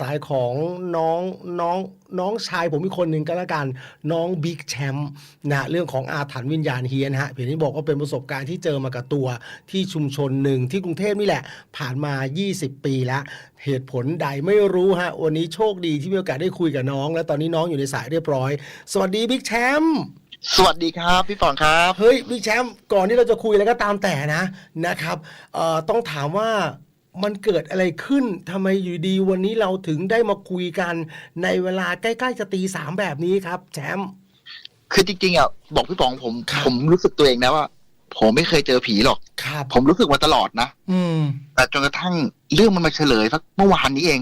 สายของน้องน้องน้องชายผมอีกคนหนึ่งก็แล้วกันน้องบิ๊กแชมป์นะเรื่องของอาถรรพ์วิญญาณเฮียนฮะเพียงที่บอกว่าเป็นประสบการณ์ที่เจอมากับตัวที่ชุมชนหนึ่งที่กรุงเทพนี่แหละ ผ่านมา 20 ปีแล้ว เหตุผลใดไม่รู้ฮะวันนี้โชคดีที่มีโอกาสได้คุยกับน้อง และตอนนี้น้องอยู่ในสายเรียบร้อย สวัสดีบิ๊กแชมป์สวัสดีครับ พี่ฟองครับ เฮ้ยบิ๊กแชมป์ก่อนที่เราจะคุยอะไรก็ตามแต่นะนะครับเอ่อต้องถามว่า มันเกิดอะไรขึ้นทำไมอยู่ดีวันนี้เราถึงได้มาคุยกัน ในเวลาใกล้ๆจะตีสามแบบนี้ครับแชมป์คือจริงๆอะบอกพี่ฟองผมครับผมรู้สึกตัวเองนะว่า ผมไม่เคยเจอผีหรอกครับผมรู้สึกมาตลอดนะอืมแต่จนกระทั่งเรื่องมันมาเฉลยสักเมื่อวานนี้เอง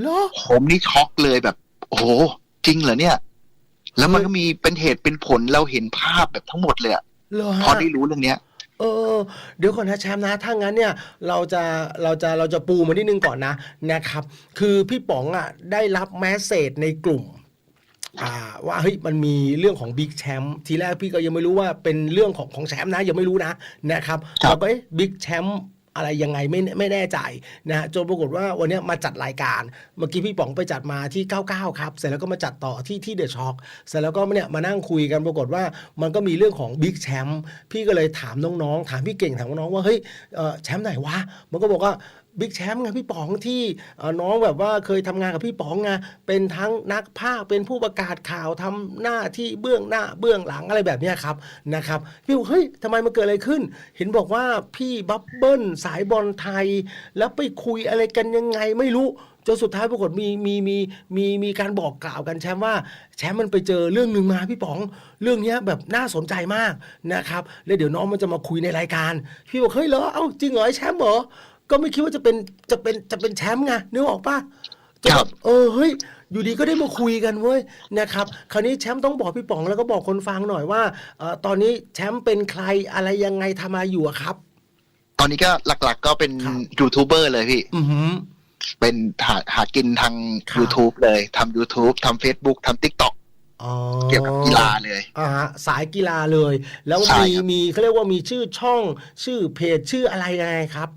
เหรอผมนี่ช็อกเลยแบบ โอ้โหจริงเหรอเนี่ย แล้วมันเฮ้ยก็มีเป็นเหตุเป็นผลเราเห็นภาพแบบทั้งหมดเลยอะเหรอพอฮะได้รู้เรื่องเนี้ย เออเดี๋ยวก่อนนะแชมป์นะถ้างั้นเนี่ยเราจะเราจะเราจะปูมานิดนึงก่อนนะนะครับ คือพี่ป๋องอะได้รับแมสเซจในกลุ่มอ่าว่าเฮ้ยมันมีเรื่องของบิ๊กแชมป์ทีแรกพี่ก็ยังไม่รู้ว่าเป็นเรื่องของของแชมป์นะยังไม่รู้นะนะครับครับเราก็เอ๊ะบิ๊กแชมป์ อะไรยังไงไม่ไม่แน่ใจนะจนปรากฏว่าวันนี้มาจัดรายการเมื่อกี้พี่ป๋องไปจัดมาที่ 99 ครับ เสร็จแล้วก็มาจัดต่อที่ที่เดอะช็อคเสร็จแล้วก็เนี่ยมานั่งคุยกันปรากฏว่ามันก็มีเรื่องของบิ๊กแชมป์พี่ก็เลยถามน้องๆ ถามพี่เก่งถามน้องว่าเฮ้ยแชมป์ไหนวะมันก็บอกว่า บิ๊กแชมป์ไงพี่ป๋องที่น้องแบบว่าเคยทำงานกับพี่ป๋องไงเป็นทั้งนักภาคเป็นผู้ประกาศข่าวทำหน้าที่เบื้องหน้าเบื้องหลังอะไรแบบนี้ครับนะครับพี่บอกเฮ้ยทำไมมันเกิดอะไรขึ้น เห็นบอกว่าพี่บับเบิ้ลสายบอลไทย แล้วไปคุยอะไรกันยังไงไม่รู้จนสุดท้ายปรากฏมีมีมีมีมีการบอกกล่าวกันแชมป์ว่าแชมป์มันไปเจอเรื่องหนึ่งมาพี่ป๋อง เรื่องนี้แบบน่าสนใจมากนะครับแล้วเดี๋ยวน้องมันจะมาคุยในรายการ พี่บอกเฮ้ยเหรอเอ้าจริงเหรอไอ้แชมป์เหรอ ก็ไม่คิดว่าจะเป็นจะเป็นจะเป็นแชมป์ไงนึกออกปะจะครับ เออเฮ้ยอยู่ดีก็ได้มาคุยกันเว้ยนะครับ คราวนี้แชมป์ต้องบอกพี่ป๋องแล้วก็บอกคนฟังหน่อยว่าเอ่อตอนนี้แชมป์เป็นใครอะไรยังไงทำอะไรอยู่อะครับ ตอนนี้ก็หลักๆก็เป็นครับ ยูทูบเบอร์เลยพี่ อือหือ เป็นหาหากินทาง ครับ YouTube เลยทำ YouTube ทำ Facebook ทำ TikTok อ๋อ เกี่ยวกับกีฬาเลย อ่าฮะสายกีฬาเลย แล้วใช่มีครับ มีเขาเรียกว่ามีชื่อช่องชื่อเพจชื่ออะไรยังไงครับ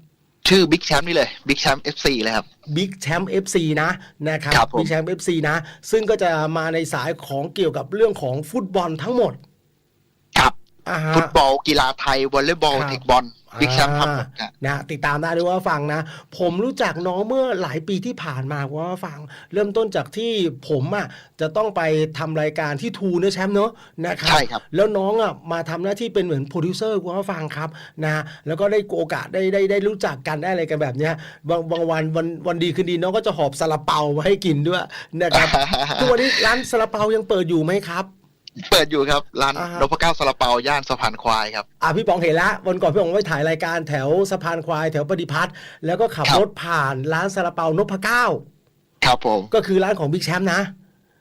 ชื่อ Big Champ นี่เลย Big Champ FC เลยครับบิ๊กแชมป์ FC นะนะครับครับผมบิ๊กแชมป์ FC นะ ซึ่งก็จะมาในสายของเกี่ยวกับเรื่องของฟุตบอลทั้งหมด ครับอ่าฮะฟุตบอลกีฬาไทยวอลเลย์บอลครับเทคบอล บิ๊กแชมป์ทำหมดอ่านะนะติดตามได้ด้วยว่าฟังนะ ผมรู้จักน้องเมื่อหลายปีที่ผ่านมาว่าฟัง เริ่มต้นจากที่ผมอะจะต้องไปทำรายการที่ทูเนอะแชมป์เนอะนะครับใช่ครับแล้วน้องอะมาทำหน้าที่เป็นเหมือนโปรดิวเซอร์ว่าฟังครับนะแล้วก็ได้โอกาสได้ได้ได้รู้จักกันได้อะไรกันแบบเนี้ยบางบางวันวันวันดีคืนดีน้องก็จะหอบซาลาเปามาให้กินด้วยนะครับทุกวันนี้ร้านซาลาเปายังเปิดอยู่ไหมครับ เปิดอยู่ครับร้านอ่าฮะ นพเก้าซาลาเปาย่านสะพานควายครับ อะพี่ป๋องเห็นละวันก่อนพี่ป๋องไปถ่ายรายการแถวสะพานควายแถวปฏิพัฒน์แล้วก็ขับครับ รถผ่านร้านซาลาเปานพเก้าครับผมก็คือร้านของบิ๊กแชมป์นะ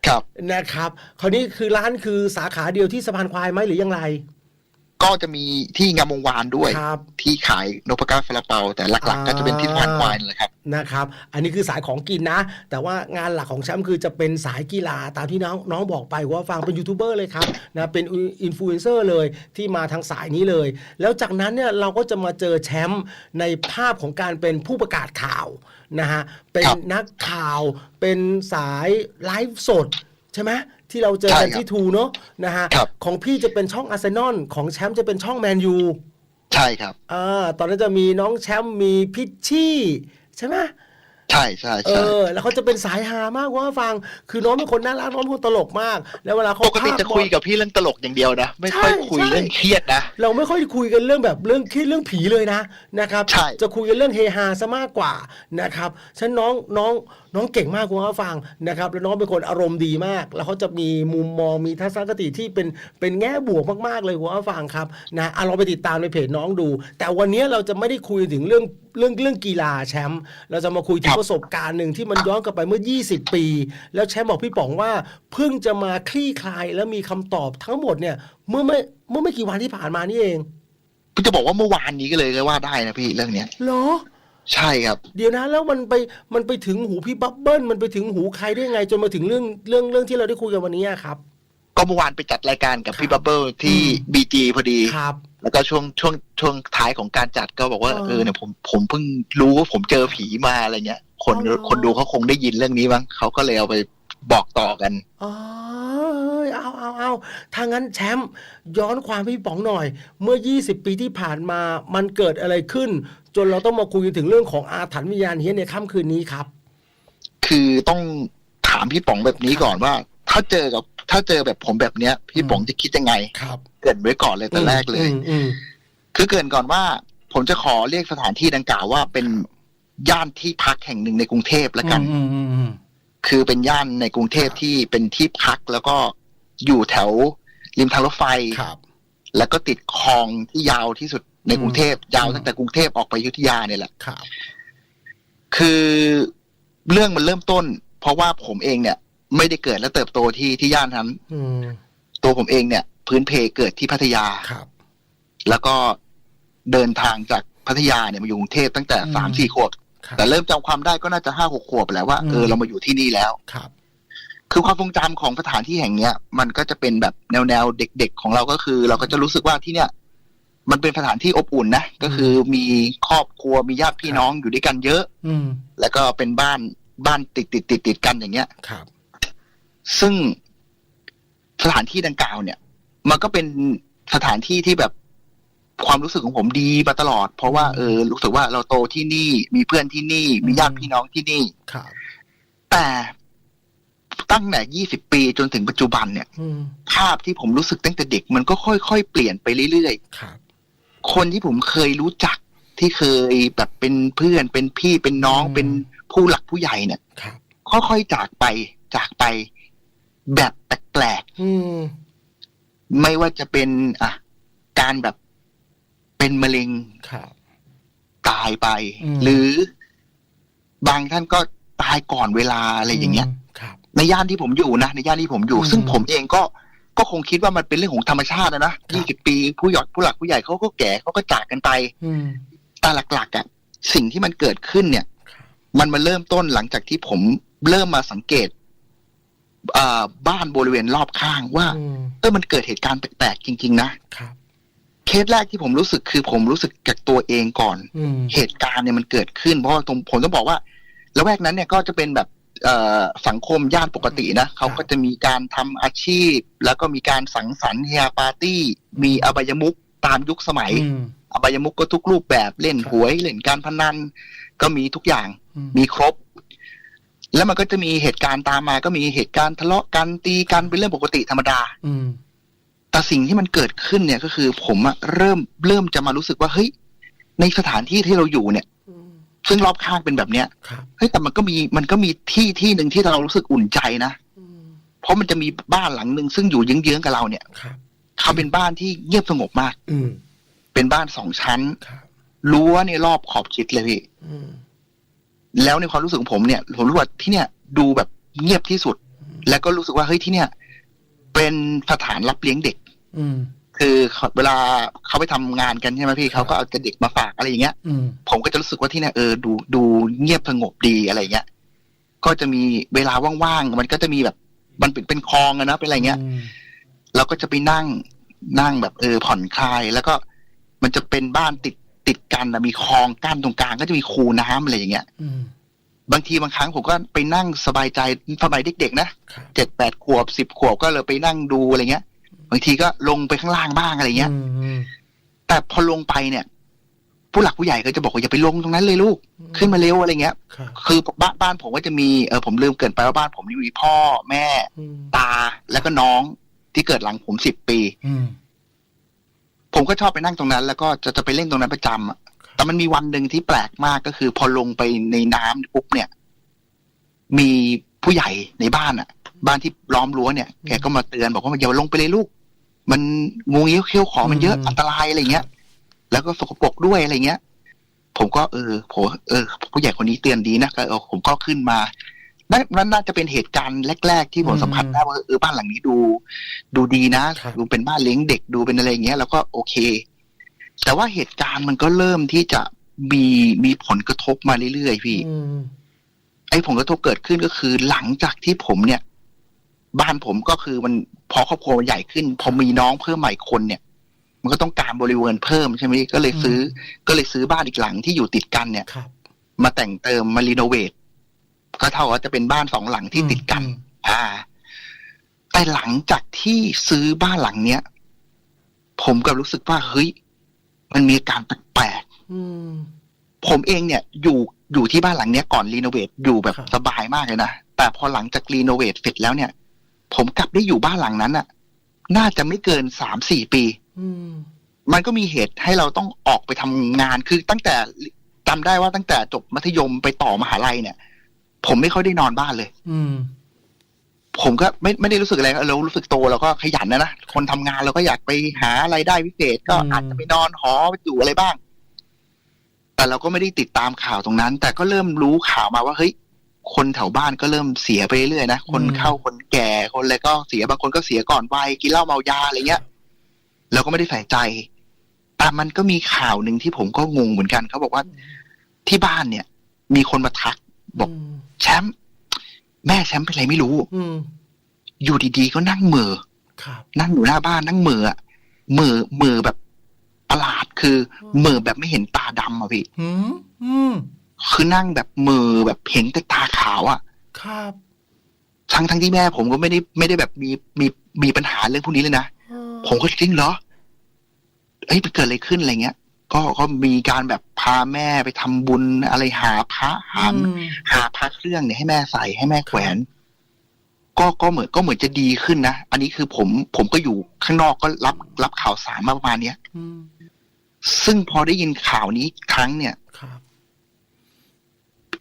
ครับ นะครับ คราวนี้คือร้านคือสาขาเดียวที่สะพานควายไหมหรือยังไร ก็จะมีที่งามวงวานด้วยครับที่ขายนพเก้าซาลาเปา แต่หลักๆ ก็จะเป็นที่สะพานควายนั่นแหละครับนะครับ อันนี้คือสายของกินนะ แต่ว่างานหลักของแชมป์คือจะเป็นสายกีฬาตามที่น้องน้องบอกไปว่าฟังเป็นยูทูบเบอร์เลยครับนะเป็นอินฟลูเอนเซอร์เลยที่มาทางสายนี้เลย แล้วจากนั้นเนี่ยเราก็จะมาเจอแชมป์ในภาพของการเป็นผู้ประกาศข่าวนะฮะเป็นครับนักข่าวเป็นสายไลฟ์สดใช่ไหม ที่เราเจอกันใช่ครับที่ทูเนาะนะฮะครับของพี่จะเป็นช่องอาร์เซนอลของแชมป์จะเป็นช่องแมนยูใช่ครับอ่าตอนนั้นจะมีน้องแชมป์มีพิชชี่ใช่ไหม ใช่ใช่เอใช่อ แล้วเขาจะเป็นสายฮามากว่าฟัง คือน้องเป็นคนน่ารักน้องเป็นคนตลกมาก แล้วเวลาเขาปกติพากจะบอลคุยกับพี่เรื่องตลกอย่างเดียวนะ ไม่ค่อยใช่คุยใช่ เรื่องเครียดนะ เราไม่ค่อยคุยกันเรื่องแบบเรื่องคิดเรื่องผีเลยนะนะครับ ใช่ จะคุยกันเรื่องเฮฮาซะมากกว่านะครับฉันน้องน้องน้องเก่งมากคุณผู้ฟังนะครับ แล้วน้องเป็นคนอารมณ์ดีมาก แล้วเขาจะมีมุมมองมีทัศนคติที่เป็นเป็นแง่บวกมากๆเลยคุณผู้ฟังครับนะอะลองไปติดตามในเพจน้องดู แต่วันนี้เราจะไม่ได้คุยถึงเรื่องเรื่องเรื่องกีฬาแชมป์เราจะมาคุยถึงครับประสบการณ์หนึ่งที่มันย้อนกลับไปเมื่อ 20 ปี แล้วแชมป์บอกพี่ป๋องว่าเพิ่งจะมาคลี่คลายแล้วมีคำตอบทั้งหมดเนี่ย เมื่อไม่เมื่อไม่กี่วันที่ผ่านมานี่เองพี่จะบอกว่าเมื่อวานนี้ก็เลยก็ว่าได้นะพี่เรื่องเนี้ยเหรอใช่ครับ เดี๋ยวนะแล้วมันไปมันไปถึงหูพี่บับเบิ้ลมันไปถึงหูใครได้ไง จนมาถึงเรื่องเรื่องเรื่องที่เราได้คุยกันวันนี้อะครับ ก็เมื่อวานไปจัดรายการกับครับพี่บับเบิลที่อืมบีจีพอดีครับ แล้วก็ช่วงช่วงช่วงท้ายของการจัดก็บอกว่าเออเออเนี่ยผมผมเพิ่งรู้ว่าผมเจอผีมาอะไรเงี้ย คนอ๋อคนดูเขาคงได้ยินเรื่องนี้มั้งเขาก็เลยเอาไปบอกต่อกันอ๋อเอ้ยเอาเอาเอาถ้างั้นแชมป์ย้อนความให้พี่ป๋องหน่อย เมื่อ 20 ปีที่ผ่านมามันเกิดอะไรขึ้น จนเราต้องมาคุยถึงเรื่องของอาถรรพ์วิญญาณเฮียนในค่ำคืนนี้ครับ คือต้องถามพี่ป๋องแบบนี้ก่อนว่า ถ้าเจอกับ ถ้าเจอแบบผมแบบเนี้ย พี่ป๋องจะคิดยังไงครับ เกรินไว้ก่อนเลยแต่แรกเลยอืมอืมคือเกรินก่อนว่า ผมจะขอเรียกสถานที่ดังกล่าวว่าเป็นย่านที่พักแห่งหนึ่งในกรุงเทพแล้วกันอืมอืมอืมคือเป็นย่านในกรุงเทพครับที่เป็นที่พักแล้วก็อยู่แถวริมทางรถไฟครับ แล้วก็ติดคลองที่ยาวที่สุดในกรุงเทพอืมยาวตั้งแต่กรุงเทพออกไปอยุธยาเนี่ยแหละครับ คือเรื่องมันเริ่มต้น เพราะว่าผมเองเนี่ย ไม่ได้เกิดและเติบโตที่ที่ย่านนั้นอืมตัวผมเองเนี่ย พื้นเพเกิดที่พัทยาครับ แล้วก็เดินทางจากพัทยาเนี่ยมาอยู่กรุงเทพตั้งแต่อืมสามสี่ขวบครับแต่เริ่มจำความได้ก็น่าจะห้าหกขวบไปแล้วว่าอืมเออเรามาอยู่ที่นี่แล้วครับ คือความทรงจำของสถานที่แห่งเนี้ย มันก็จะเป็นแบบแนวแนวๆเด็ก ๆ ของเราก็คือ เราก็จะรู้สึกว่าที่เนี่ย มันเป็นสถานที่อบอุ่นนะก็คือมีครอบครัวมีญาติพี่น้องอยู่ด้วยกันเยอะ อืมแล้วก็เป็นบ้านบ้านติดติดติดติดๆกันอย่างเงี้ยครับ ซึ่งสถานที่ดังกล่าวเนี่ย มันก็เป็นสถานที่ที่แบบความรู้สึกของผมดีมาตลอด เพราะว่าเออรู้สึกว่าเราโตที่นี่ มีเพื่อนที่นี่ มีญาติพี่น้องที่นี่ครับแต่ตั้งแต่ยี่สิบปีจนถึงปัจจุบันเนี่ยอืมภาพที่ผมรู้สึกตั้งแต่เด็ก มันก็ค่อยๆเปลี่ยนไปเรื่อยครับๆคนที่ผมเคยรู้จักที่เคยแบบเป็นเพื่อนเป็นพี่เป็นน้องอืมเป็นผู้หลักผู้ใหญ่เนี่ยครับค่อยๆจากไปจากไป แบบแปลกอืมๆไม่ว่าจะเป็น อะ การแบบเป็นมะเร็งครับตายไปอืมหรือบางท่านก็ตายก่อนเวลาอะไรอย่างเงี้ยมครับในย่านที่ผมอยู่นะในย่านที่ผมอยู่อืมซึ่งผมเองก็ก็คงคิดว่ามันเป็นเรื่องของธรรมชาตินะนะครับยี่สิบปีผู้หยอดผู้หลักผู้ใหญ่เขาก็แก่เขาก็จากกันไปอืมแต่หลักๆอะสิ่งที่มันเกิดขึ้นเนี่ยครับมันมาเริ่มต้นหลังจากที่ผมเริ่มมาสังเกตอ่า บ้านบริเวณรอบข้างว่าอืมเออมันเกิดเหตุการณ์แปลกๆจริง ๆ นะครับเคสแรกที่ผมรู้สึกคือผมรู้สึกจากตัวเองก่อนอืมเหตุการณ์เนี่ยมันเกิดขึ้น เพราะว่าตรงผมต้องบอกว่าละแวกนั้นเนี่ยก็จะเป็นแบบเอ่อสังคมย่านปกตินะเขาก็จะมีการทำอาชีพ แล้วก็มีการสังสรรค์เฮียปาร์ตี้ มีอบายมุกตามยุคสมัยอืมอบายมุกก็ทุกรูปแบบเล่นครับหวยเล่นการพนัน ก็มีทุกอย่างอืมมีครบ แล้วมันก็จะมีเหตุการณ์ตามมา ก็มีเหตุการณ์ทะเลาะกันตีกันเป็นเรื่องปกติธรรมดา อืม แต่สิ่งที่มันเกิดขึ้นเนี่ยก็คือ ผมอะเริ่มเริ่มจะมารู้สึกว่าเฮ้ยในสถานที่ที่เราอยู่เนี่ยอืมซึ่งรอบข้างเป็นแบบเนี้ยครับเฮ้ยแต่มันก็มีมันก็มีที่ที่หนึ่งที่เรารู้สึกอุ่นใจนะอืมเพราะมันจะมีบ้านหลังหนึ่งซึ่งอยู่เยื้องๆกับเราเนี่ยครับเขาเป็นบ้านที่เงียบสงบมาก อืมเป็นบ้านสองชั้นครับรั้วเนี่ยรอบขอบชิดเลยพี่อืม แล้วในความรู้สึกของผมเนี่ยผมรู้ว่าที่เนี่ยดูแบบเงียบที่สุด แล้วก็รู้สึกว่าเฮ้ยที่เนี่ย เป็นสถานรับเลี้ยงเด็ก อืมคือเขาเวลาเขาไปทำงานกันใช่ไหมพี่ครับเขาก็เอาแต่เด็กมาฝากอะไรอย่างเงี้ยอืมผมก็จะรู้สึกว่าที่เนี่ยเออดูดูเงียบสงบดีอะไรเงี้ยก็จะมีเวลาว่างๆมันก็จะมีแบบมันเป็นเป็นคลองอะนะเป็นอะไรเงี้ยมเราก็จะไปนั่งนั่งแบบเออผ่อนคลาย แล้วก็มันจะเป็นบ้านติด ติดกันนะมีคลองกั้นตรงกลางก็จะมีคูน้ำอะไรอย่างเงี้ยอืมบางทีบางครั้งผมก็ไปนั่งสบายใจสมัยเด็กๆนะครับเจ็ดแปดขวบสิบขวบก็เลยไปนั่งดูอะไรเงี้ย บางทีก็ลงไปข้างล่างบ้างอะไรเงี้ยอืมอืมแต่พอลงไปเนี่ย ผู้หลักผู้ใหญ่ก็จะบอกว่าอย่าไปลงตรงนั้นเลยลูก ขึ้นมาเร็วอะไรเงี้ยครับคือบ้านบ้านผมก็จะมีเออผมลืมเกรินไปว่าบ้านผมนี่มีพ่อแม่อืมตาแล้วก็น้องที่เกิดหลังผมสิบปีอืม ผมก็ชอบไปนั่งตรงนั้น แล้วก็จะจะไปเล่นตรงนั้นประจำอะแต่มันมีวันหนึ่งที่แปลกมากก็คือ พอลงไปในน้ำปุ๊บเนี่ย มีผู้ใหญ่ในบ้านอะ บ้านที่ล้อมรั้วเนี่ยแกก็มาเตือนบอกว่าอย่าลงไปเลยลูก มันงูเงี้ยวเขี้ยวขอมันเยอะอืมอันตรายอะไรเงี้ย แล้วก็สกปรกด้วยอะไรเงี้ย ผมก็เออผมเออผู้ใหญ่คนนี้เตือนดีนะก็เออผมก็ขึ้นมา นั่นนั่นน่าจะเป็นเหตุการณ์แรก ๆ ที่ผมสัมผัสได้ว่าเออบ้านหลังนี้ดู ดูดีนะครับดูเป็นบ้านเลี้ยงเด็กดูเป็นอะไรอย่างเงี้ย แล้วก็โอเค แต่ว่าเหตุการณ์มันก็เริ่มที่จะมีมีผลกระทบมาเรื่อยๆพี่อืมไอ้ผลกระทบเกิดขึ้นก็คือ หลังจากที่ผมเนี่ย บ้านผมก็คือมันพอครอบครัวมันใหญ่ขึ้น พอมีน้องเพิ่มใหม่คนเนี่ย มันก็ต้องการบริเวณเพิ่มใช่ไหมก็เลยซื้ออก็เลยซื้อบ้านอีกหลังที่อยู่ติดกันเนี่ยครับมาแต่งเติมมารีโนเวท ก็เท่ากับว่าจะเป็นบ้านสองหลังที่ติดกันอืมอ่า แต่หลังจากที่ซื้อบ้านหลังเนี้ย ผมก็รู้สึกว่าเฮ้ยมันมีอาการแปลกอืมๆผมเองเนี่ย อยู่อยู่ที่บ้านหลังเนี้ยก่อนรีโนเวทอยู่แบบครับสบายมากเลยนะ แต่พอหลังจากรีโนเวทเสร็จแล้วเนี่ย ผมกลับได้อยู่บ้านหลังนั้นน่ะน่าจะไม่เกินสามสี่ปีอืมมันก็มีเหตุให้เราต้องออกไปทำงานคือตั้งแต่จำได้ว่าตั้งแต่จบมัธยมไปต่อมหาลัยเนี่ย ผมไม่ค่อยได้นอนบ้านเลย อืม ผมก็ไม่ไม่ได้รู้สึกอะไรเรารู้สึกโตเราก็ขยันนะนะคนทำงานเราก็อยากไปหาไรายได้พิเศษ ก็อืมอาจจะไปนอนหอไปอยู่อะไรบ้าง แต่เราก็ไม่ได้ติดตามข่าวตรงนั้น แต่ก็เริ่มรู้ข่าวมาว่าเฮ้ยคนแถวบ้านก็เริ่มเสียไปเรื่อยๆนะคนเข้าคนแก่คนอะไรก็เสียบางคนก็เสียก่อนวัยกินเหล้าเมายาอะไรเงี้ยเราก็ไม่ได้ใส่ใจ แต่มันก็มีข่าวหนึ่งที่ผมก็งงเหมือนกันเขาบอกว่าที่บ้านเนี่ย มีคนมาทักบอกม แชมป์แม่แชมป์เป็นอะไรไม่รู้ อืม อยู่ดีๆก็นั่งเหม่อครับ นั่งอยู่หน้าบ้านนั่งเหม่ออะเหม่อเหม่อแบบประหลาดคือเหม่อแบบไม่เห็นตาดำอะพี่อืมอืม คือนั่งแบบเหม่อแบบเห็นแต่ตาขาวอะครับทั้งทั้งที่แม่ผมก็ไม่ได้ไม่ได้แบบมีมีมีปัญหาเรื่องพวกนี้เลยนะเออผมก็จริงเหรอเอ้ยมันเกิดอะไรขึ้นอะไรเงี้ย ก็ก็มีการแบบพาแม่ไปทำบุญอะไรหาพระหาอืมหาพระเครื่องเนี่ยให้แม่ใส่ให้แม่แขวน ก็ก็เหมือนก็เหมือนจะดีขึ้นนะอันนี้คือผมผมก็อยู่ข้างนอกก็รับรับข่าวสารมาประมาณเนี้ยอืมซึ่งพอได้ยินข่าวนี้อีกครั้งเนี่ยครับ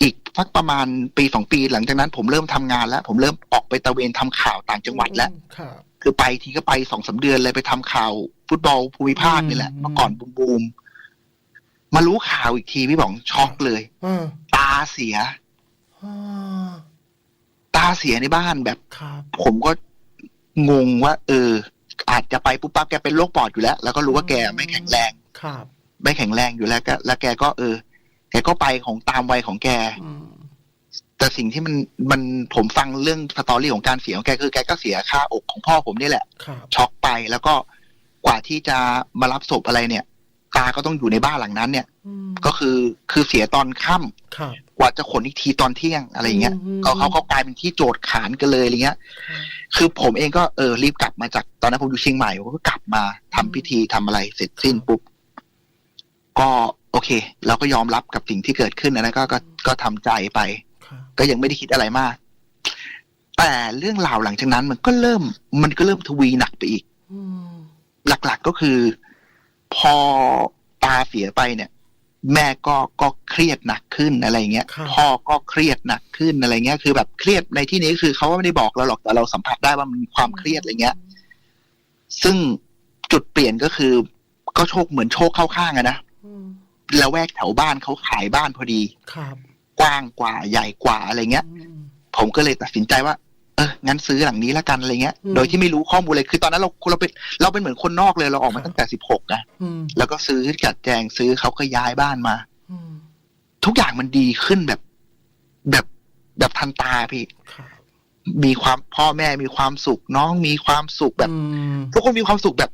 อีกสักประมาณปีสองปีหลังจากนั้น ผมเริ่มทำงานแล้ว ผมเริ่มออกไปตระเวนทำข่าวต่างจังหวัดแล้วครับคือไปทีก็ไปสองสาเดือนเลยไปทำข่าว ฟุตบอลภูมิภาคนี่แหละอืมเมื่อก่อนบูมบูมๆ มารู้ข่าวอีกทีพี่บองช็อกเลยอ่าตาเสียอ่าตาเสียในบ้านแบบครับผมก็งงว่า เออ อาจจะไปปุ๊บปั๊บแกเป็นโรคปอดอยู่แล้ว แล้วก็รู้ว่าแกไม่แข็งแรงครับไม่แข็งแรงอยู่แล้วก็แล้วแกก็เออ แกก็ไปของตามวัยของแกอืมแต่สิ่งที่มันมันผมฟังเรื่องสตอรี่ของการเสียของแกคือแกก็เสียค่าอกของพ่อผมนี่แหละครับช็อกไปแล้วก็กว่าที่จะมารับศพอะไรเนี่ย ตาก็ต้องอยู่ในบ้านหลังนั้นเนี่ยอืมก็คือคือเสียตอนค่ำครับกว่าจะขนอีกทีตอนเที่ยงอะไรอย่างเงี้ยอืมเขาเขาก็กลายเป็นที่โจทย์ขานกันเลยอะไรเงี้ยครับคือผมเองก็เออรีบกลับมาจากตอนนั้นผมอยู่เชียงใหม่ผมก็กลับมาทำพิธีทำอะไรเสร็จสิ้นปุ๊บก็โอเค เราก็ยอมรับกับสิ่งที่เกิดขึ้นนะก็ก็ก็ทำใจไปครับก็ยังไม่ได้คิดอะไรมาก แต่เรื่องราวหลังจากนั้นมันก็เริ่ม มันก็เริ่มทวีหนักไปอีกอืมหลักๆก็คือ พอตาเสียไปเนี่ย แม่ก็ก็เครียดหนักขึ้นอะไรเงี้ยครับพ่อก็เครียดหนักขึ้นอะไรเงี้ย คือแบบเครียดในที่นี้คือเขาก็ไม่ได้บอกเราหรอกแต่เราสัมผัสได้ว่ามันมีความเครียดอะไรเงี้ย ซึ่งจุดเปลี่ยนก็คือก็โชคเหมือนโชคเข้าข้างอะนะอืมแล้วแวกแถวบ้านเขาขายบ้านพอดี ครับ กว้างกว่าใหญ่กว่าอะไรเงี้ยอืมผมก็เลยตัดสินใจว่า เอองั้นซื้อหลังนี้แล้วกันอะไรเงี้ยอืมโดยที่ไม่รู้ข้อมูลเลยคือตอนนั้นเราเราเป็นเราเป็นเหมือนคนนอกเลยเราออกมาครับตั้งแต่สิบหกนะอืมแล้วก็ซื้อจัดแจงซื้อเขาก็ย้ายบ้านมาอืมทุกอย่างมันดีขึ้นแบบ แบบแบบทันตาพี่ครับมีความพ่อแม่มีความสุขน้องมีความสุขแบบอืมทุกคนมีความสุขแบบ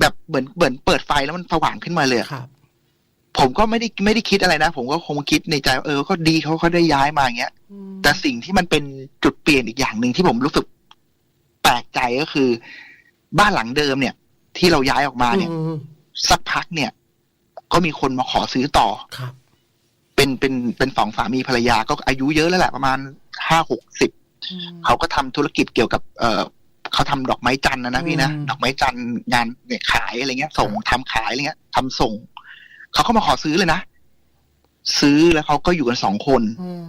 แบบเหมือนเหมือนเปิดไฟแล้วมันสว่างขึ้นมาเลยอะครับ ผมก็ไม่ได้ไม่ได้คิดอะไรนะ ผมก็คงคิดในใจว่าเออก็ดีเขาเขาได้ย้ายมาอย่างเงี้ยอืมแต่สิ่งที่มันเป็นจุดเปลี่ยนอีกอย่างหนึ่งที่ผมรู้สึกแปลกใจก็คือ บ้านหลังเดิมเนี่ย ที่เราย้ายออกมาเนี่ยอืมสักพักเนี่ย ก็มีคนมาขอซื้อต่อครับเป็นเป็นเป็นสองสามีภรรยาก็อายุเยอะแล้วแหละประมาณห้าหกสิบอืมเขาก็ทำธุรกิจเกี่ยวกับ เออเขาทำดอกไม้จันทร์นะนะพี่นะอืมดอกไม้จันทร์งานเนี่ยขายอะไรเงี้ย ส่งทำขายอะไรเงี้ยทำส่ง เขาก็มาขอซื้อเลยนะ ซื้อแล้วเขาก็อยู่กันสองคนอืม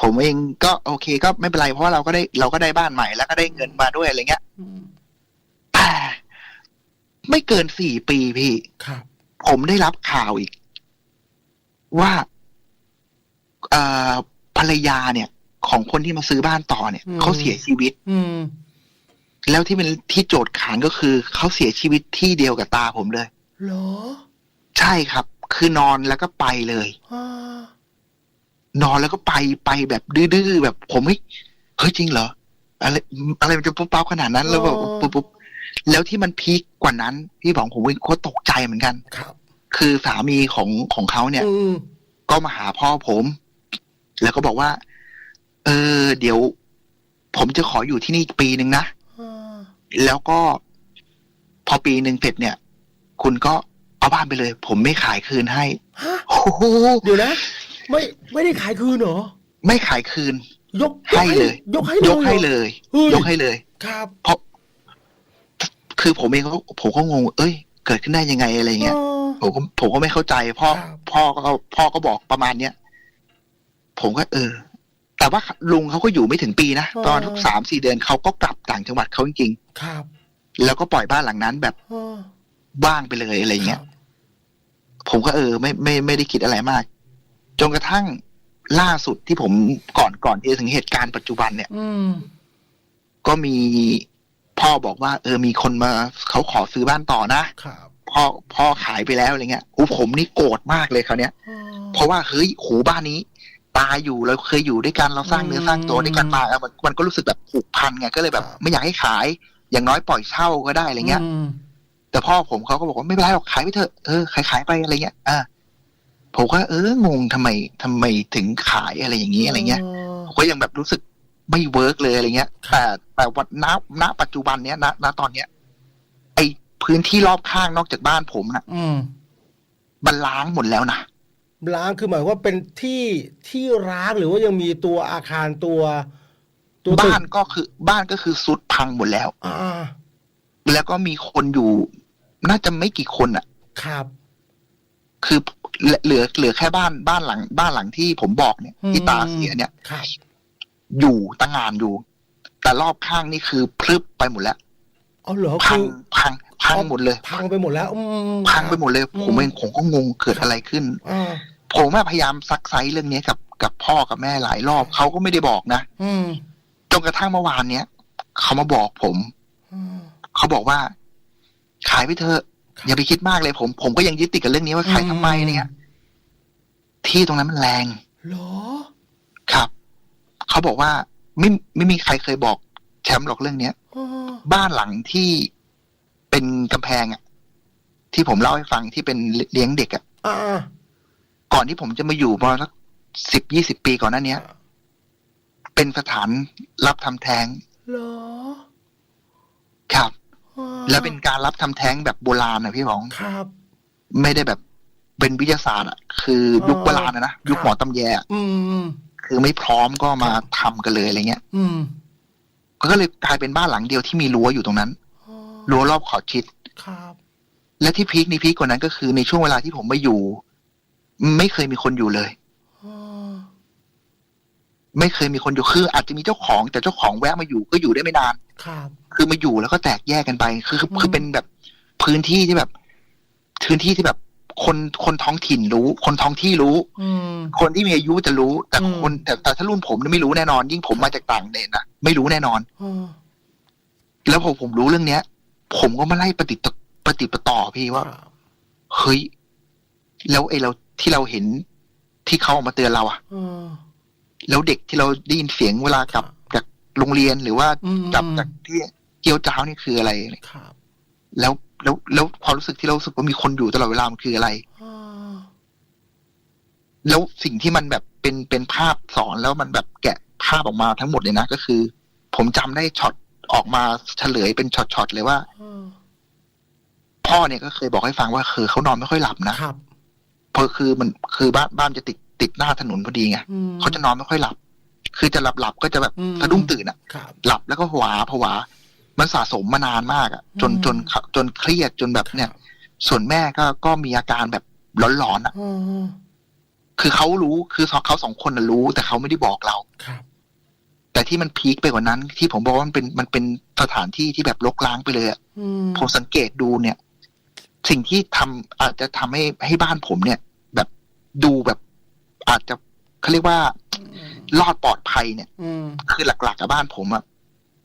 ผมเองก็โอเค ก็ไม่เป็นไรเพราะว่าเราก็ได้เราก็ได้บ้านใหม่แล้วก็ได้เงินมาด้วยอะไรเงี้ยอืมแต่ไม่เกินสี่ปีพี่ครับ ผมได้รับข่าวอีก ว่าเอ่อภรรยาเนี่ย ของคนที่มาซื้อบ้านต่อเนี่ยอืมเขาเสียชีวิต อืมแล้วที่เป็นที่โจทย์ขานก็คือเขาเสียชีวิตที่เดียวกับตาผมเลยเหรอ ใช่ครับ คือนอนแล้วก็ไปเลยอ่านอนแล้วก็ไปไปแบบดื้อๆแบบผมเฮ้ยเฮ้ยจริงเหรออะไรอะไรมันจะปุ๊บปั๊บขนาดนั้น แล้วแบบปุ๊บปุ๊บแล้วที่มันพีคกว่านั้น พี่บอกผมว่าโคตรตกใจเหมือนกันครับ คือสามีของของเขาเนี่ยอืมก็มาหาพ่อผม แล้วก็บอกว่า เออ เดี๋ยว ผมจะขออยู่ที่นี่อีกปีหนึ่งนะอ่าแล้วก็ พอปีหนึ่งเสร็จเนี่ย คุณก็ เอาบ้านไปเลย ผมไม่ขายคืนให้ฮะโอ้โหเดี๋ยวนะ ไม่ไม่ได้ขายคืนเหรอ ไม่ขายคืน ยกให้เลย ยกให้เลยยกให้เลย เฮ้ยยกให้เลย ครับเพราะ คือผมเองก็ผมก็งง เอ้ย เกิดขึ้นได้ยังไงอะไรเงี้ยอ๋อผมก็ผมก็ไม่เข้าใจพ่อครับ พ่อก็พ่อก็บอกประมาณเนี้ยผมก็ เออ แต่ว่าลุงเขาก็อยู่ไม่ถึงปีนะตอนทุกสามสี่เดือนเขาก็กลับต่างจังหวัดเขาจริงครับๆแล้วก็ปล่อยบ้านหลังนั้นแบบอ๋อ ว่างไปเลยอะไรเงี้ยครับผมก็เออ ไม่ไม่ไม่ได้คิดอะไรมาก จนกระทั่งล่าสุดที่ผมก่อนก่อนที่จะถึงเหตุการณ์ปัจจุบันเนี่ยอืมก็มีพ่อบอกว่า เออมีคนมาเขาขอซื้อบ้านต่อนะครับพ่อพ่อขายไปแล้วอะไรเงี้ยโอ้ผมนี่โกรธมากเลยคราวเนี้ยอ๋อเพราะว่าเฮ้ยโหบ้านนี้ ตายอยู่เราเคยอยู่ด้วยกันเราสร้างเนื้อสร้างตัวด้วยกันมาเออมันมันก็รู้สึกแบบผูกพันไงก็เลยแบบครับไม่อยากให้ขาย อย่างน้อยปล่อยเช่าก็ได้อะไรเงี้ยม แต่พ่อผมเขาก็บอกว่าไม่เป็นไรหรอกขายไปเถอะเออขายขายไปอะไรเงี้ยอ่าผมก็เอองงทำไมทำไมถึงขายอะไรอย่างนี้อะไรเงี้ยผมก็ยังแบบรู้สึกไม่เวิร์กเลยอะไรเงี้ย แต่แต่วันณณปัจจุบันเนี้ยณณตอนเนี้ย ไอพื้นที่รอบข้างนอกจากบ้านผมนะอืมมันล้างหมดแล้วนะร้างคือหมายว่าเป็นที่ที่ร้างหรือว่ายังมีตัวอาคารตัว ตัวตึกบ้านก็คือ บ้านก็คือสุดพังหมดแล้วอ่าแล้วก็มีคนอยู่ น่าจะไม่กี่คนอะ ครับ คือเหลือเหลือแค่บ้านบ้านหลัง บ้านหลังที่ผมบอกเนี่ย ที่ตาเสียเนี่ยครับอยู่ตั้งงานอยู่ แต่รอบข้างนี่คือพรึบไปหมดแล้วเอาเหรอพัคืงอพังพังหมดเลย พังไปหมดแล้วอืมพังไปหมดเลยอืมผมเองผมก็งงเกิดอะไรขึ้นอ่าผมอะพยายามซักไซส์เรื่องนี้กับกับพ่อกับแม่หลายรอบเขาก็ไม่ได้บอกนะอืมจนกระทั่งเมื่อวานเนี้ยเขามาบอกผมอืมเขาบอกว่า ขายไปเถอะครับอย่าไปคิดมากเลยผม ผมก็ยังยึดติดกับเรื่องนี้ว่าขายทำไมเนี่ยที่ตรงนั้นมันแรงเหรอ ครับ เขาบอกว่าไม่ไม่มีใครเคยบอกแชมป์หรอกเรื่องเนี้ยอ๋อบ้านหลังที่เป็นกำแพงอะที่ผมเล่าให้ฟังที่เป็นเลี้ยงเด็กอะอ่าก่อนที่ผมจะมาอยู่ประมาณสักสิบยี่สิบปีก่อนหน้าเนี้ย เป็นสถานรับทำแท้งเหรอครับอ่า แล้วเป็นการรับทำแท้งแบบโบราณนะพี่หมองครับ ไม่ได้แบบเป็นวิทยาศาสตร์อะคือยุคโบราณนะนะยุคหมอตำแยอะอืมคือไม่พร้อมก็มาทำกันเลยอะไรเงี้ย อืมก็เลยกลายเป็นบ้านหลังเดียวที่มีรั้วอยู่ตรงนั้นอ๋อรั้วรอบขอบชิดครับ และที่พีคในพีคกว่านั้นก็คือในช่วงเวลาที่ผมมาอยู่ ไม่เคยมีคนอยู่เลยอ๋อ ไม่เคยมีคนอยู่คืออาจจะมีเจ้าของ แต่เจ้าของแวะมาอยู่ก็อยู่ได้ไม่นานครับ คือมาอยู่แล้วก็แตกแยกกันไป คือคืออืมคือเป็นแบบพื้นที่ที่แบบ พื้นที่ที่แบบ คนคนท้องถิ่นรู้ คนท้องที่รู้อืมคนที่มีอายุจะรู้ แต่อืมคนแต่แต่ถ้ารุ่นผมเนี่ยไม่รู้แน่นอน ยิ่งผมมาจากต่างเดนนะไม่รู้แน่นอนอ๋อแล้วพอผมรู้เรื่องเนี้ย ผมก็มาไล่ปฏิดปฏิดประต่อพี่ว่าครับเฮ้ยแล้วไอ้เราที่เราเห็นที่เขาออกมาเตือนเราอะอ๋อ แล้วเด็กที่เราได้ยินเสียงเวลากลับจากโรงเรียนหรือว่าอืมกลับจากที่เกี่ยวเจ้านี่คืออะไรครับแล้วแล้วแล้วความรู้สึกที่เรารู้สึกว่ามีคนอยู่ตลอดเวลามันคืออะไรอ๋อแล้วสิ่งที่มันแบบเป็นเป็นภาพสอนแล้วมันแบบแกะภาพออกมาทั้งหมดเลยนะก็คือ ผมจำได้ช็อตออกมาเฉลยเป็นช็อตๆเลยว่าอ๋อพ่อเนี่ยก็เคยบอกให้ฟังว่าคือเขานอนไม่ค่อยหลับนะครับเพราะคือมันคือบ้านบ้านจะติด ติดหน้าถนนพอดีไงอืมเขาจะนอนไม่ค่อยหลับ คือจะหลับหลับๆก็จะแบบอืมสะดุ้งตื่นอะครับหลับแล้วก็หวาผวา มันสะสมมานานมากอะจนอืมจนจนเครียดจนแบบเนี่ย ส่วนแม่ก็ก็มีอาการแบบร้อนๆอะอ๋อคือเขารู้คือเขาสองคนน่ะรู้ แต่เขาไม่ได้บอกเราครับแต่ที่มันพีคไปกว่านั้น ที่ผมบอกว่ามันเป็นมันเป็นสถานที่ที่แบบรกร้างไปเลยอะอืมผมสังเกตดูเนี่ย สิ่งที่ทำอาจจะทำให้ให้บ้านผมเนี่ย แบบดูแบบ อาจจะเขาเรียกว่ารอดปลอดภัยเนี่ยอืมคือหลักๆกับบ้านผมอะ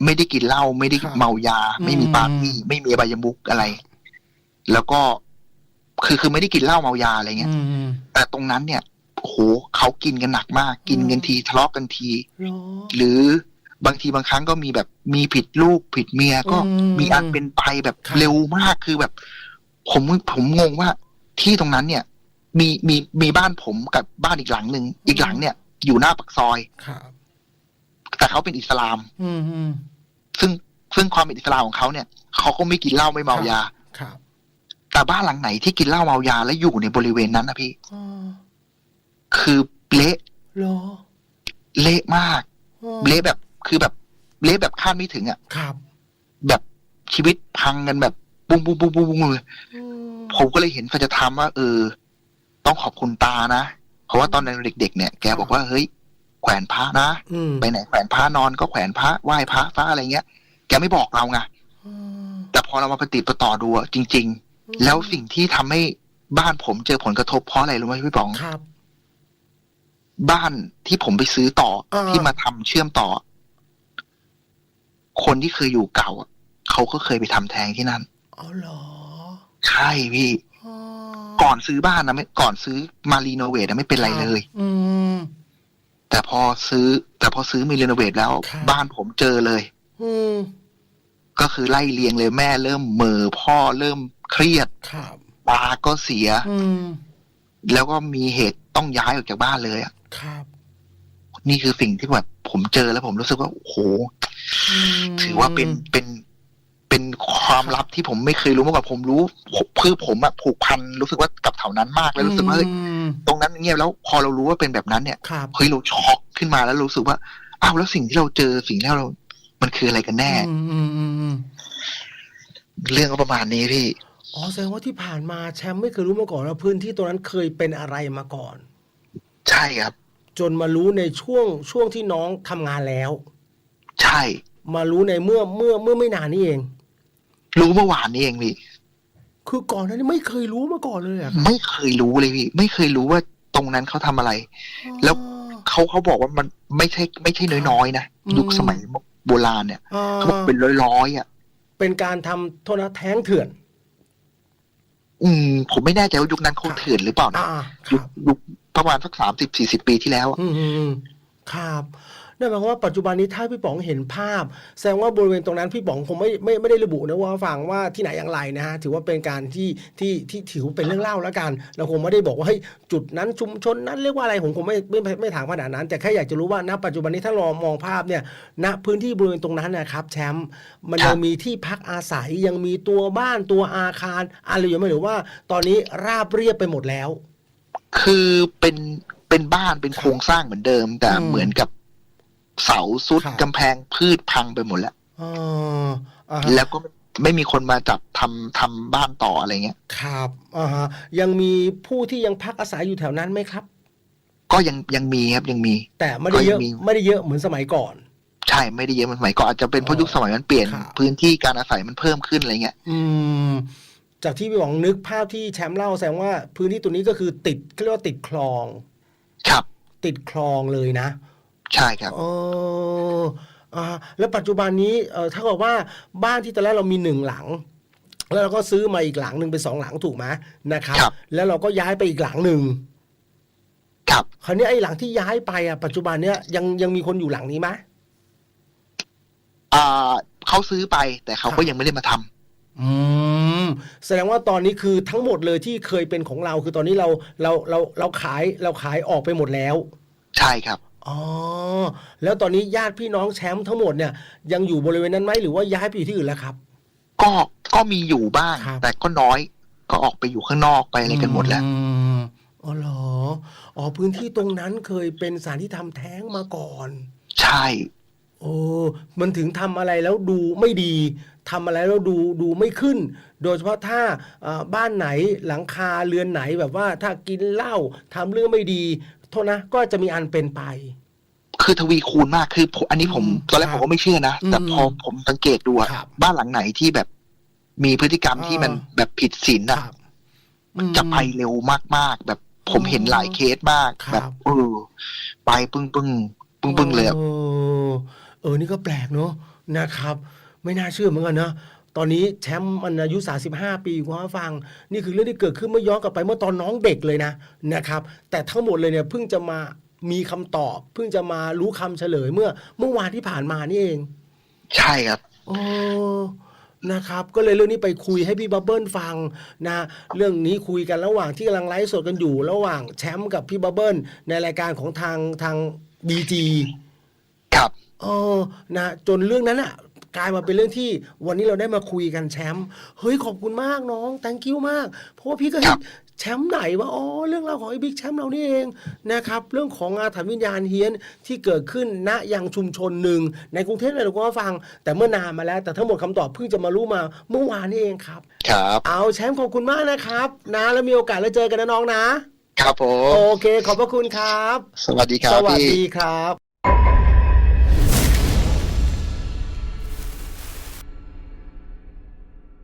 ไม่ได้กินเหล้าไม่ได้ครับเมายา ไม่มีอืมปาร์ตี้ไม่มีอบายมุกอะไร แล้วก็คือคือไม่ได้กินเหล้าเมายาอะไรเงี้ยอืมแต่ตรงนั้นเนี่ยโอ้โหเขากินกันหนักมาก กินกันทีทะเลาะกันทีเหรอหรือบางทีบางครั้งก็มีแบบมีผิดลูกผิดเมียก็อืมมีอันเป็นไปแบบครับเร็วมากคือแบบ ผมผมงงว่าที่ตรงนั้นเนี่ย มีมีมีบ้านผมกับบ้านอีกหลังหนึ่งอีกหลังเนี่ย อยู่หน้าปากซอยครับแต่เขาเป็นอิสลามอืมอืมซึ่งซึ่งความเป็นอิสลามของเขาเนี่ยเขาก็ไม่กินเหล้าไม่เมายาครับแต่บ้านหลังไหนที่กินเหล้าเมายาแล้วอยู่ในบริเวณนั้นนะพี่อ๋อคือเละเหรอเละมากอ๋อเละแบบคือแบบ เละแบบคาดไม่ถึงอะ่ะครับ แบบชีวิตพังกันแบบปุ้งปุ้งปุ้งปุ้งปุ้งเลยอืมผมก็เลยเห็นสัจธรรมว่าเออ ต้องขอบคุณตานะ เพราะว่าตอนนั้นเด็กๆ เนี่ย แกบอกว่าเฮ้ยแขวนพระนะอืมไปไหนแขวนพระนอนก็แขวนพระไหว้พระพระอะไรเงี้ย แกไม่บอกเราไงอืมแต่พอเรามาปฏิดประต่อดูอะจริง ๆ แล้วสิ่งที่ทำให้บ้านผมเจอผลกระทบเพราะอะไรรู้ไหมพี่ป๋องครับ บ้านที่ผมไปซื้อต่ออาที่มาทำเชื่อมต่อ คนที่เคยอยู่เก่าอะเขาก็เคยไปทำแท้งที่นั่นอ๋อเหรอ ใช่พี่อ๋อ ก่อนซื้อบ้านนะไม่ก่อนซื้อมารีโนเวทนะไม่เป็นไรเลย อืมแต่พอซื้อ แต่พอซื้อมีรีโนเวทแล้วครับบ้านผมเจอเลย อืมก็คือไล่เลียงเลยแม่เริ่มเหม่อพ่อเริ่มเครียดครับตาก็เสีย อืมแล้วก็มีเหตุต้องย้ายออกจากบ้านเลยอะครับ นี่คือสิ่งที่แบบผมเจอแล้วผมรู้สึกว่าโอ้โหมถือว่าเป็นเป็น เป็นความลับที่ผมไม่เคยรู้มาก่อนผมรู้คือผมอะผูกพันรู้สึกว่ากับแถวนั้นมากแล้วรู้สึกว่าเฮ้ยอืมตรงนั้นเงียบแล้วพอเรารู้ว่าเป็นแบบนั้นเนี่ยครับเฮ้ยเราช็อกขึ้นมาแล้วรู้สึกว่าอ้าวแล้วสิ่งที่เราเจอสิ่งที่เรา มันคืออะไรกันแน่อืมอืมอืมอืมเรื่องก็ประมาณนี้พี่อ๋อแสดงว่าที่ผ่านมาแชมป์ไม่เคยรู้มาก่อนว่าพื้นที่ตรงนั้นเคยเป็นอะไรมาก่อน ใช่ครับ จนมารู้ในช่วงช่วงที่น้องทำงานแล้ว ใช่ มารู้ในเมื่อเมื่อเมื่อไม่นานนี้เอง รู้เมื่อวานนี้เองพี่คือก่อนหนั้นไม่เคยรู้มาก่อนเลยอะครับไม่เคยรู้เลยพี่ไม่เคยรู้ว่าตรงนั้นเขาทำอะไร แล้วเขาเขาบอกว่ามันไม่ใช่ ไม่ใช่น้อยๆนะอืมยุคสมัยโบราณเนี่ยอ่าเขาบอกเป็นร้อยๆอะ เป็นการทำโทษนะแท้งเถื่อน อืม ผมไม่แน่ใจว่ายุคนั้นเขาครับเถื่อนหรือเปล่านะอ่าคยุรัคบยุคประมาณสักสามสิบสี่สิบปีที่แล้วอะอืมอืมอืมครับ นั่นหมายความว่าปัจจุบันนี้ถ้าพี่ป๋องเห็นภาพ แสดงว่าบริเวณตรงนั้นพี่ป๋องคงไม่ไม่ไม่ได้ระบุนะว่าฟังว่าที่ไหนอย่างไรนะฮะถือว่าเป็นการที่ที่ที่ถือว่าเป็นเรื่องเล่าแล้วกัน เราคงไม่ได้บอกว่าเฮ้ยจุดนั้นชุมชนนั้นเรียกว่าอะไรผมคงไม่ไม่ไม่ไม่ถามขนาดนั้น แต่แค่อยากจะรู้ว่าณปัจจุบันนี้ถ้าเรามองภาพเนี่ยณพื้นที่บริเวณตรงนั้นนะครับแชมป์มันยังมีที่พักอาศัยยังมีตัวบ้านตัวอาคารอะไรอยู่ไหมหรือว่า ตอนนี้ราบเรียบไปหมดแล้ว คือเป็นเป็นบ้านเป็นครับโครงสร้างเหมือนเดิม แต่อืมเหมือนกับ เสาซุดครับกำแพงพืชพังไปหมดแล้วอ๋ออ่าฮะแล้วก็ไม่มีคนมาจับทำทำบ้านต่ออะไรเงี้ย ครับอ่าฮะยังมีผู้ที่ยังพักอาศัยอยู่แถวนั้นไหมครับ ก็ยังยังมีครับยังมี แต่ไม่ได้เยอะก็ยังมีไม่ได้เยอะเหมือนสมัยก่อน ใช่ไม่ได้เยอะเหมือนสมัยก่อนอาจจะเป็นเพราะอ๋อยุคสมัยมันเปลี่ยนครับพื้นที่การอาศัยมันเพิ่มขึ้นอะไรเงี้ย อืม จากที่พี่หวังนึกภาพที่แชมป์เล่าแสดงว่าพื้นที่ตัวนี้ก็คือติดเขาเรียกว่าติดคลอง ครับ ติดคลองเลยนะ ใช่ครับเอออ่าแล้วปัจจุบันนี้เออถ้าเกิดว่าบ้านที่ตอนแรกเรามีหนึ่งหลัง แล้วเราก็ซื้อมาอีกหลังหนึ่งเป็นสองหลังถูกไหมนะครับ ครับ แล้วเราก็ย้ายไปอีกหลังหนึ่งครับ คราวนี้ไอ้หลังที่ย้ายไปอะปัจจุบันเนี้ยยังยังมีคนอยู่หลังนี้ไหม อ่าเขาซื้อไปแต่เขาครัก็บยังไม่ได้มาทำอืมแสดงว่าตอนนี้คือทั้งหมดเลยที่เคยเป็นของเรา คือตอนนี้เราเราเราเราขายเราขายออกไปหมดแล้ว ใช่ครับ อ๋อ แล้วตอนนี้ญาติพี่น้องแชมป์ทั้งหมดเนี่ย ยังอยู่บริเวณนั้นไหมหรือว่าย้ายไปอยู่ที่อื่นแล้วครับ ก็ก็มีอยู่บ้าง ครับ แต่ก็น้อยก็ออกไปอยู่ข้างนอกไปอะไรกันหมดแล้ว อืมอ๋อเหรออ๋อพื้นที่ตรงนั้นเคยเป็นสถานที่ทำแท้งมาก่อน ใช่ โอ้มันถึงทำอะไรแล้วดูไม่ดีทำอะไรแล้วดูดูไม่ขึ้น โดยเฉพาะถ้าเอ่อบ้านไหนหลังคาเรือนไหนแบบว่าถ้ากินเหล้าทำเรื่องไม่ดี โทษนะ ก็จะมีอันเป็นไป คือทวีคูณมากคือผมอันนี้ผมอืมตอนแรกคผรับมก็ไม่เชื่อนะ แต่อืมพอผมสังเกตดูอะครับบ้านหลังไหนที่แบบ มีพฤติกรรมที่มันอ่าแบบผิดศีลคอะรับจะไปเร็วมากๆ แบบผมเห็นหลายเคสมาก ครับ แบบเออไปปึ้งปึ้งปึ้งปึ้งเลยอะ เออเออนี่ก็แปลกเนอะนะครับ ไม่น่าเชื่อเหมือนกันนะ ตอนนี้แชมป์มันอายุ 35 ปีคุณผู้ฟัง นี่คือเรื่องที่เกิดขึ้นเมื่อย้อนกลับไปเมื่อตอนน้องเด็กเลยนะนะครับ แต่ทั้งหมดเลยเนี่ยเพิ่งจะมามีคำตอบ เพิ่งจะมารู้คำเฉลยเมื่อ เมื่อวานที่ผ่านมานี่เอง ใช่ครับโอ้นะครับ ก็เลยเรื่องนี้ไปคุยให้พี่บับเบิ้ลฟังนะ เรื่องนี้คุยกันระหว่างที่กำลังไลฟ์สดกันอยู่ ระหว่างแชมป์กับพี่บับเบิ้ลในรายการของทางทางบีจีครับเออนะ จนเรื่องนั้นอะ กลายมาเป็นเรื่องที่วันนี้เราได้มาคุยกันแชมป์เฮ้ยขอบคุณมากน้อง thank you มาก เพราะว่าพี่ก็เห็ครันบแชมป์ไหนว่าอ๋อเรื่องราวของไอ้บิ๊กแชมป์เรานี่เองนะครับเรื่องของอาถรรพ์วิญญาณเฮียนที่เกิดขึ้นณยังชุมชนหนึ่งในกรุงเทพเลยเราก็ฟัง แต่เมื่อนานมาแล้ว แต่ทั้งหมดคำตอบเพิ่งจะมารู้มาเมื่อวานนี่เองครับครับเอาแชมป์ขอบคุณมากนะครับ นะแล้วมีโอกาสแล้วเจอกันนะน้องนะ ครับผโอมเค ขอบพระคุณครับ สวัสดีครัสบวัสพี่ดีครับ